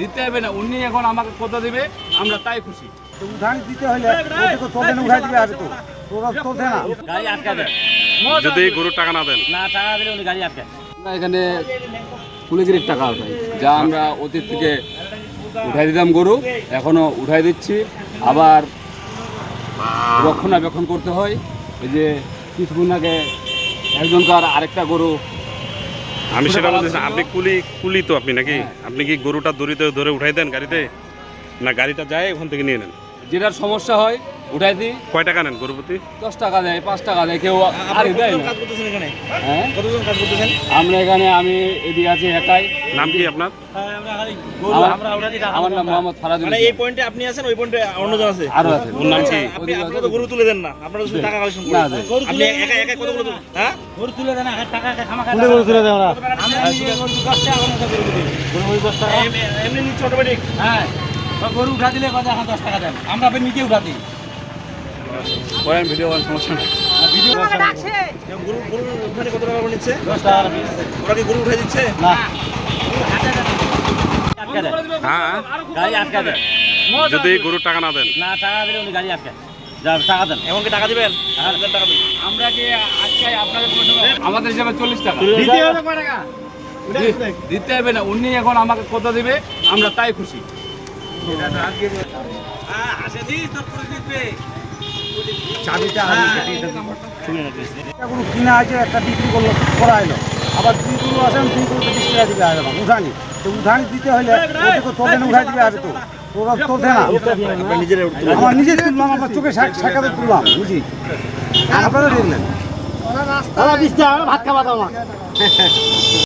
দিতে হবে না। উনি এখন আমাকে কথা দিবে আমরা তাই খুশি। তো উঠান দিতে হলে তোদের উঠাই দিবে আগে তো। তোরা তোদের না। গাড়ি আটকা দেয় যদি গরুর টাকা না দেন। না টাকা দিলে উনি গাড়ি আটকায়। আমরা এখানে কুলিগিরির টাকা উঠাই। যা আমরা অতীত থেকে উঠাই দিতাম গরু এখনও উঠাই দিচ্ছি। আবার রক্ষণাবেক্ষণ করতে হয়। এই যে কিছুক্ষণ আগে একজনকার আরেকটা গরু আমি সেটা বলতেছি আপনি কুলি কুলি তো আপনি নাকি? আপনি কি গরুটা দড়িতে ধরে উঠাই দেন গাড়িতে? না গাড়িটা যায় ওখান থেকে নিয়ে নেন। যেটার সমস্যা হয় উঠাই দিই। কয় টাকা নেন গরুপতি দশ টাকা দেয় পাঁচ টাকা দেয় কেউ আর দেয় হ্যাঁ? আমরা এখানে আমি এদিকে আছি একাই। নাম কি আপনার? আমার- আমরা আমার নাম মোহাম্মদ ফারাজুল মানে এই পয়েন্টে আপনি আছেন ওই পয়েন্টে অন্যজন আছে। আরও আছে। ওর নাম কি? আপনি তো গরু তুলে দেন না। আপনারা শুধু টাকা কালেকশন না, করেন। আপনি একা একা কতগুলো তুলেন হ্যাঁ? গরু তুলে দেন টাকা খামা তুলে গরু তুলে দেয় ওরা? এমনি নিচ্ছে অটোমেটিক। হ্যাঁ। গরু উঠা দিলে কথা এখন দশ টাকা দেন। আমরা নিজে উঠা দিই। করেন ভিডিও করেন সমস্যা নেই। গরু গরু ওখানে কত টাকা নিচ্ছে? দশ টাকা ওরা কি গরু উঠে দিচ্ছে? না। হ্যাঁ? গাড়ি যদি গরুর টাকা না দেন। না টাকা দিলে উনি গাড়ি আটকায় টাকা দেন। কি টাকা দিবেন? টাকা আমরা কি আজকাই আপনাদের আমাদের হিসাবে চল্লিশ টাকা। দিতে হবে কয় টাকা? দিতে হবে না। উনি এখন আমাকে কথা দিবে আমরা তাই খুশি। চাবিটা দেবো। একটা গরু কিনা আছে একটা বিক্রি করল করা হলো আবার দুই গরু আসেন দুই গরু বিশ টাকা দিবে আগে উঠানি। তো উঠানি দিতে হলে তো তোদের উঠাই দিবে আগে তো। তোরা তোদের না আমার নিজে তুললাম আমার চোখে সাক্ষাতে তুললাম বুঝি আপনারা দেখলেন। ভাত খাওয়া দাও